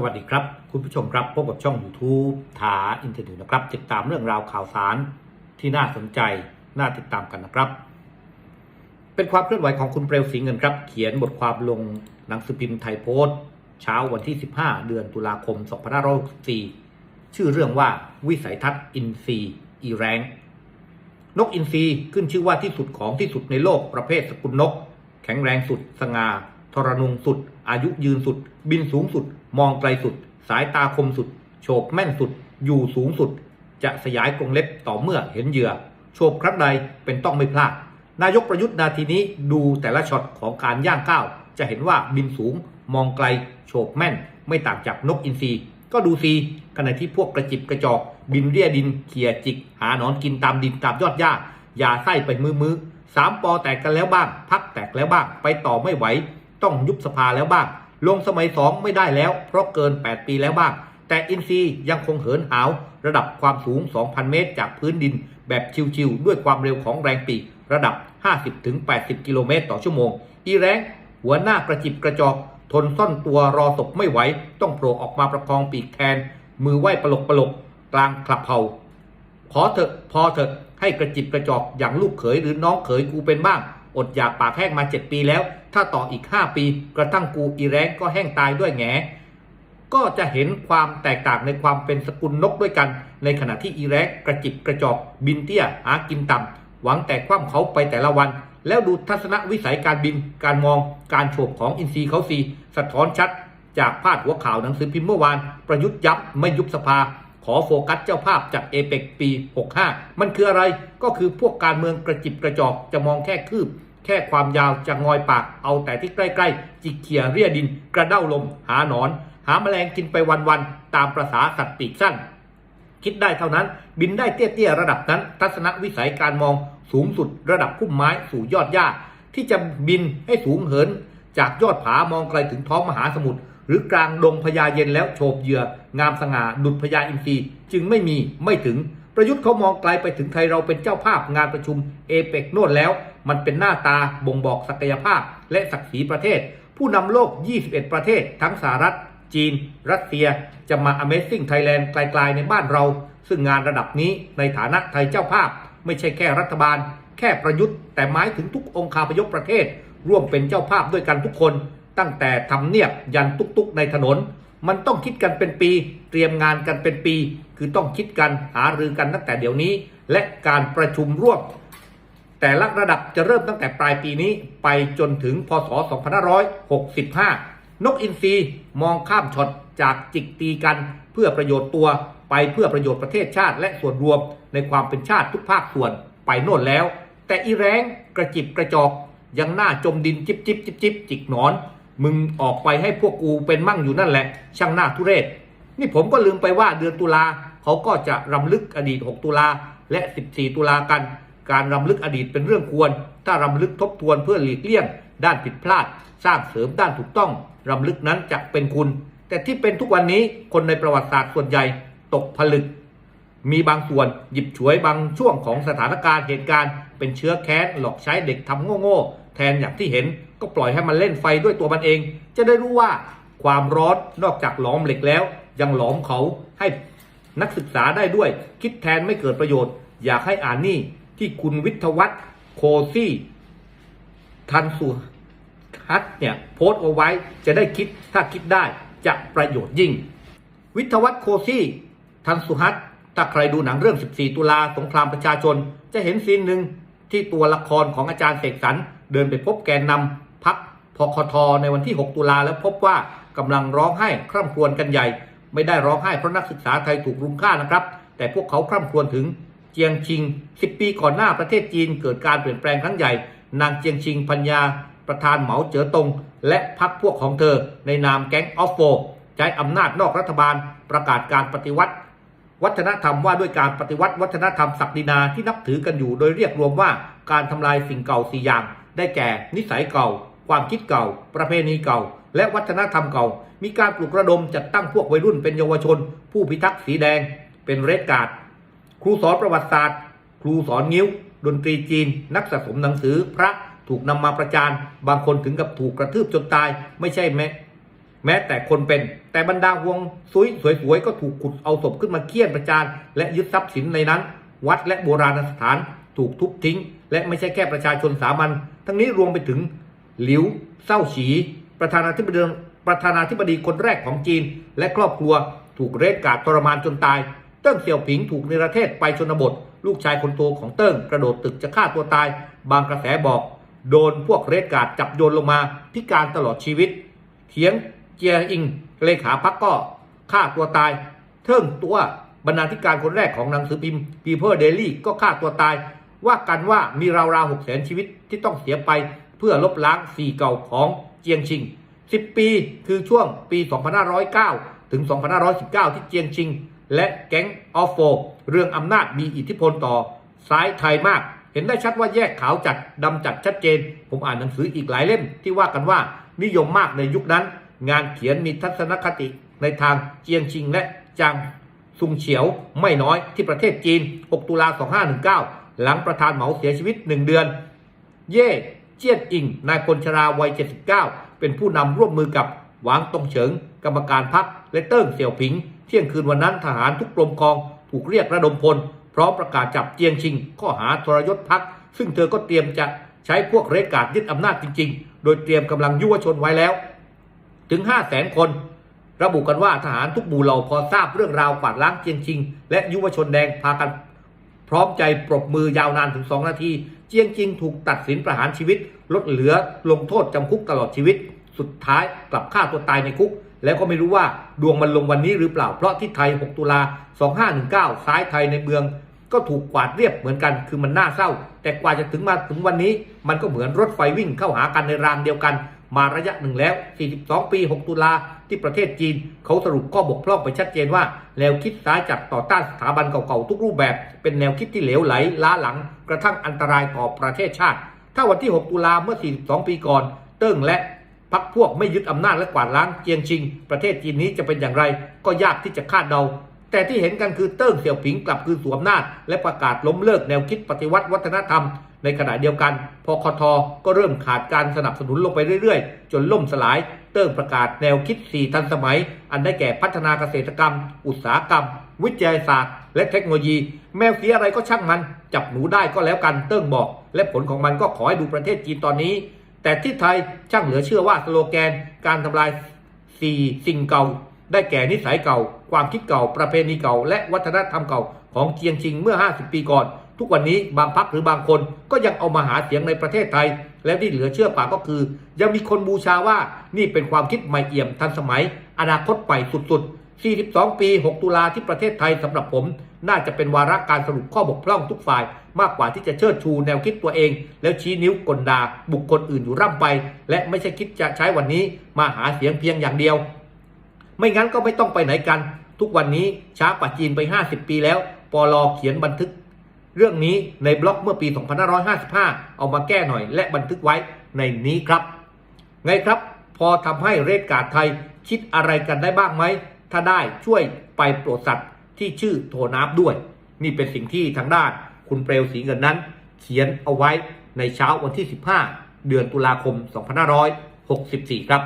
สวัสดีครับ คุณผู้ชมครับพบกับช่อง YouTube ถาอินเทอร์เน็ตนะครับ ติดตามเรื่องราวข่าวสารที่น่าสนใจ น่าติดตามกันนะครับ เป็นความเคลื่อนไหวของคุณเปลวสีเงินครับ เขียนบทความลงหนังสือพิมพ์ไทยโพสต์เช้าวันที่ 15 เดือนตุลาคม 2564 ชื่อเรื่องว่าวิสัยทัศน์อินทรีอีแรงนกอินทรีขึ้นชื่อว่าที่สุดของที่สุดในโลกประเภทสกุลนก แข็งแรงสุดสง่า ทรนงสุด อายุยืนสุด บินสูงสุด มองไกลสุด สายตาคมสุด โฉบแม่นสุด อยู่สูงสุด จะสยายกรงเล็บต่อเมื่อเห็นเหยื่อ โฉบครั้งใดเป็นต้องไม่พลาด นายกประยุทธ์นาทีนี้ดูแต่ละช็อตของการย่างก้าว จะเห็นว่าบินสูง มองไกล โฉบแม่น ไม่ต่างจากนกอินทรีก็ดูซีขณะที่พวกกระจิบกระจอก บินเรียดินเขี่ยจิก หาหนอนกินตามดินตามยอดหญ้าอย่าไส้ไปมือมือสามปอแตกกันแล้วบ้าง พักแตกแล้วบ้าง ไปต่อไม่ไหว ต้องยุบสภาแล้วบ้าง ลงสมัยสองไม่ได้แล้ว เพราะเกิน 8 ปีแล้วบ้าง แต่อินซียังคงเหินหาว ระดับความสูง 2,000 เมตร จากพื้นดิน แบบชิวๆด้วยความเร็วของแรงปีกระดับ 50-80 กิโลเมตรต่อชั่วโมง อีแรงหัวหน้ากระจิบกระจอกทนซ่อนตัวรอศพไม่ไหว ต้องโผล่ออกมาประคองปีกแทน มือไหว้ปลกปลกกลางคลับเฮาขอเถอะพอเถอะให้กระจิบกระจอกอย่างลูกเขยหรือน้องเขยกูเป็นบ้าง อดอยากปากแห้งมาเจ็ดปีแล้ว ถ้าต่ออีก 5 ปี กระทั่งกูอีแรงก็แห้งตายด้วยแงก็จะเห็นความแตกต่างในความเป็นสกุลนกด้วยกัน ในขณะที่อีแรกกระจิบกระจอกบินเตี้ยหากินต่ำหวังแต่คว่ำเขาไปแต่ละวัน แล้วดูทัศนวิสัยการบิน การมอง การโฉบของอินซีเขาซีสะท้อนชัด จากพาดหัวข่าวหนังสือพิมพ์เมื่อวาน ประยุทธ์ยับไม่ยุบสภา อโฟกัสเจ้าภาพจากเอเปกปี 65 มันคืออะไรก็คือพวกการเมืองกระจิบกระจอกจะมองแค่คืบ แค่ความยาวจะงอยปากเอาแต่ที่ใกล้ๆ จิกเขียเรียดิน กระเด้าลม หาหนอน หาแมลงกินไปวันๆ ตามประษาสัตว์ปีกสั้น คิดได้เท่านั้นบินได้เตี้ยๆ ระดับนั้น ทัศนวิสัยการมองสูงสุดระดับพุ่มไม้สู่ยอดหญ้า ที่จะบินให้สูงเหิน จากยอดผามองไกลถึงท้องมหาสมุทร หรือกลางดงพญาเย็นแล้วโฉบเหยื่องามสง่าดุจพญาอินทรีจึงไม่มีไม่ถึงประยุทธ์เขามองไกลไปถึงไทยเราเป็นเจ้าภาพงานประชุมเอเปกโน่นแล้ว มันเป็นหน้าตาบ่งบอกศักยภาพและศักดิ์ศรีประเทศ ผู้นำโลก 21 ประเทศ ทั้งสหรัฐ จีน รัสเซีย จะมา Amazing Thailand ไกลๆในบ้านเรา ซึ่งงานระดับนี้ในฐานะไทยเจ้าภาพ ไม่ใช่แค่รัฐบาล แค่ประยุทธ์ แต่หมายถึงทุกองคาพยพประเทศ ร่วมเป็นเจ้าภาพด้วยกันทุกคน ตั้งแต่ทำเนียบยันตุกๆในถนน มันต้องคิดกันเป็นปี เตรียมงานกันเป็นปี คือต้องคิดกันหารือกันตั้งแต่เดี๋ยวนี้ และการประชุมร่วมแต่ละระดับจะเริ่มตั้งแต่ปลายปีนี้ไปจนถึงพศ 2565 นกอินทรีมองข้ามช็อตจากจิกตีกัน เพื่อประโยชน์ตัวไปเพื่อประโยชน์ประเทศชาติและส่วนรวมในความเป็นชาติทุกภาคส่วนไปโน่นแล้ว แต่อีแรงกระจิบกระจอกยังหน้าจมดินจิบจิบจิบจิบจิกหนอน มึงออกไปให้พวกกูเป็นมั่งอยู่นั่นแหละ ช่างหน้าทุเรศ นี่ผมก็ลืมไปว่าเดือนตุลาเขาก็จะรำลึกอดีต 6 ตุลาและ 14 ตุลากัน การรำลึกอดีตเป็นเรื่องควร ถ้ารำลึกทบทวนเพื่อหลีกเลี่ยง ด้านผิดพลาด สร้างเสริมด้านถูกต้องรำลึกนั้นจะเป็นคุณ แต่ที่เป็นทุกวันนี้คนในประวัติศาสตร์ส่วนใหญ่ตกผลึก มีบางส่วนหยิบฉวยบางช่วงของสถานการณ์เหตุการณ์ เป็นเชื้อแค้นหลอกใช้เด็กทำโง่ๆแทนอย่างที่เห็น ก็ปล่อยให้มันเล่นไฟด้วยตัวมันเอง จะได้รู้ว่าความร้อนนอกจากหลอมเหล็กแล้ว ยังหลอมเขาให้นักศึกษาได้ด้วย คิดแทนไม่เกิดประโยชน์ อยากให้อ่านนี่ที่คุณวิทวัฒน์โคซี่ทันสุฮัตเนี่ยโพสต์เอาไว้จะได้คิดถ้าคิดได้จะประโยชน์ยิ่ง วิทวัฒน์โคซี่ทันสุฮัตถ้าใครดูหนังเรื่อง 14 ตุลาสงครามประชาชน จะเห็นซีนหนึ่งที่ตัวละครของอาจารย์เสกสรรเดินไปพบแกนนำ พักพคทในวันที่ 6 ตุลาแล้วพบว่ากำลังร้องไห้คร่ำครวญกันใหญ่ ไม่ได้ร้องไห้เพราะนักศึกษาไทยถูกรุมฆ่านะครับ แต่พวกเขาคร่ำครวญถึงเจียงชิง 10 ปีก่อนหน้าประเทศจีนเกิดการเปลี่ยนแปลงครั้งใหญ่ นางเจียงชิงพัญญา ประธานเหมาเจ๋อตง และพรรคพวกของเธอ ในนามแก๊งออฟโฟใช้อำนาจนอกรัฐบาลประกาศการปฏิวัติ วัฒนธรรมว่าด้วยการปฏิวัติวัฒนธรรมศักดินาที่นับถือกันอยู่ โดยเรียกรวมว่าการทำลายสิ่งเก่าสี่อย่าง ได้แก่นิสัยเก่า ความคิดเก่า ประเพณีเก่า และวัฒนธรรมเก่า มีการปลุกระดมจัดตั้งพวกวัยรุ่นเป็นเยาวชน ผู้พิทักษ์สีแดง เป็นเรดการ์ดครูสอนประวัติศาสตร์ ครูสอนงิ้ว ดนตรีจีน นักสะสมหนังสือพระถูกนำมาประจาน บางคนถึงกับถูกกระทืบจนตาย ไม่ใช่แม้แม้แต่คนเป็น แต่บรรดาวงซุยสวยๆก็ถูกขุดเอาศพขึ้นมาเคี่ยนประจาน และยึดทรัพย์สินในนั้น วัดและโบราณสถานถูกทุบทิ้ง และไม่ใช่แค่ประชาชนสามัญทั้งนี้รวมไปถึงหลิวเศร้าฉี ประธานาธิบดีประธานาธิบดีคนแรกของจีน และครอบครัวถูกเรดการ์ดทรมานจนตาย เติ้งเสี่ยวผิงถูกในิระเทศไปชนบท ลูกชายคนโตของเติ้งกระโดดตึกจะฆ่าตัวตาย บางกระแสบอกโดนพวกเรดการ์ดจับโยนลงมาพิการตลอดชีวิต เถียงเจียอิงเลขาพักก็ฆ่าตัวตาย เทิงตัวบรรณาธิการคนแรกของหนังสือพิมพ์ People Daily ก็ฆ่าตัวตาย ว่ากันว่ามีราวๆหกแสนชีวิตที่ต้องเสียไปเพื่อลบล้างสี่เก่าของเจียงชิง 10 ปีคือช่วงปี 2509 ถึง 2519 ที่เจียงชิง และแก๊งออฟโฟเรื่องอำนาจมีอิทธิพลต่อซ้ายไทยมาก เห็นได้ชัดว่าแยกขาวจัดดำจัดชัดเจน ผมอ่านหนังสืออีกหลายเล่มที่ว่ากันว่านิยมมากในยุคนั้น งานเขียนมีทัศนคติในทางเจียงชิงและจางซุงเฉียวไม่น้อยที่ประเทศจีน 6 ตุลา 2519 หลังประธานเหมาเสียชีวิต 1 เดือน เย่เจียนอิง นายพลชราวัย 79 เป็นผู้นำร่วมมือกับหวางตงเฉิง กรรมการพักและเติ้งเสี่ยวผิง เที่ยงคืนวันนั้นทหารทุกกรมกองถูกเรียกระดมพล พร้อมประกาศจับเจียงชิง ข้อหาทรยศพักซึ่งเธอก็เตรียมจะใช้พวกเรการ์ดยึดอำนาจจริง ๆ โดยเตรียมกำลังยุวชนไว้แล้ว ถึง 5 0 0แสนคน ระบุกันว่าทหารทุกหมู่เหล่าพอทราบเรื่องราวกวาดล้างเจียงชิง และยุวชนแดงพากัน พร้อมใจปรบมือยาวนานถึง 2 นาที เจียงจิงถูกตัดสินประหารชีวิต ลดเหลือลงโทษจำคุกตลอดชีวิต สุดท้ายกลับฆ่าตัวตายในคุก แล้วก็ไม่รู้ว่าดวงมันลงวันนี้หรือเปล่า เพราะที่ไทย 6 ตุลา 2519 ซ้ายไทยในเมือง ก็ถูกกวาดเรียบเหมือนกัน คือมันน่าเศร้า แต่กว่าจะถึงมาถึงวันนี้ มันก็เหมือนรถไฟวิ่งเข้าหากันในรางเดียวกัน มาระยะหนึ่งแล้ว 42 ปี 6 ตุลาที่ประเทศจีน เขาสรุปข้อบกพร่องไปชัดเจนว่า แนวคิดซ้ายจัดต่อต้านสถาบันเก่าๆทุกรูปแบบ เป็นแนวคิดที่เหลวไหล ล้าหลัง กระทั่งอันตรายต่อประเทศชาติ ถ้าวันที่ 6 ตุลาเมื่อ 42 ปีก่อน เติ้งและพักพวกไม่ยึดอำนาจและกวาดล้างเจียงชิง ประเทศจีนนี้จะเป็นอย่างไร ก็ยากที่จะคาดเดา แต่ที่เห็นกันคือเติ้งเสี่ยวผิงกลับคืนสู่อำนาจ และประกาศล้มเลิกแนวคิดปฏิวัติวัฒนธรรม ในขณะเดียวกัน พอคทก็เริ่มขาดการสนับสนุนลงไปเรื่อยๆ จนล่มสลาย เติ้งประกาศแนวคิด 4 ทันสมัย อันได้แก่พัฒนาเกษตรกรรม อุตสาหกรรม วิทยาศาสตร์ และเทคโนโลยี แมวสีอะไรก็ช่างมัน จับหนูได้ก็แล้วกันเติ้งบอก และผลของมันก็ขอให้ดูประเทศจีนตอนนี้ แต่ที่ไทยช่างเหลือเชื่อว่าสโลแกน การทำลายสี่สิ่งเก่า ได้แก่นิสัยเก่า ความคิดเก่า ประเพณีเก่า และวัฒนธรรมเก่าของเจียงชิงเมื่อ 50 ปีก่อน ทุกวันนี้บางพักหรือบางคนก็ยังเอามาหาเสียงในประเทศไทย และที่เหลือเชื่อป่าก็คือ ยังมีคนบูชาว่านี่เป็นความคิดใหม่เอี่ยมทันสมัย อนาคตใหม่สุดๆ 42 ปี 6 ตุลาที่ประเทศไทยสำหรับผม น่าจะเป็นวาระการสรุปข้อบกพร่องทุกฝ่าย มากกว่าที่จะเชิดชูแนวคิดตัวเอง แล้วชี้นิ้วกลดาบุคคลอื่นอยู่ร่ำไป และไม่ใช่คิดจะใช้วันนี้มาหาเสียงเพียงอย่างเดียว ไม่งั้นก็ไม่ต้องไปไหนกัน ทุกวันนี้ช้ากว่าจีนไป 50 ปีแล้วปลอเขียนบันทึก เรื่องนี้ในบล็อกเมื่อปี 2555 เอามาแก้หน่อย และบันทึกไว้ในนี้ครับ ไงครับพอทำให้เรศการไทยคิดอะไรกันได้บ้างไหม ถ้าได้ช่วยไปโปรดสัตว์ที่ชื่อโทนับด้วย นี่เป็นสิ่งที่ทางด้านคุณเปลวสีเงินนั้น เขียนเอาไว้ในเช้าวันที่ 15 เดือนตุลาคม 2564 ครับ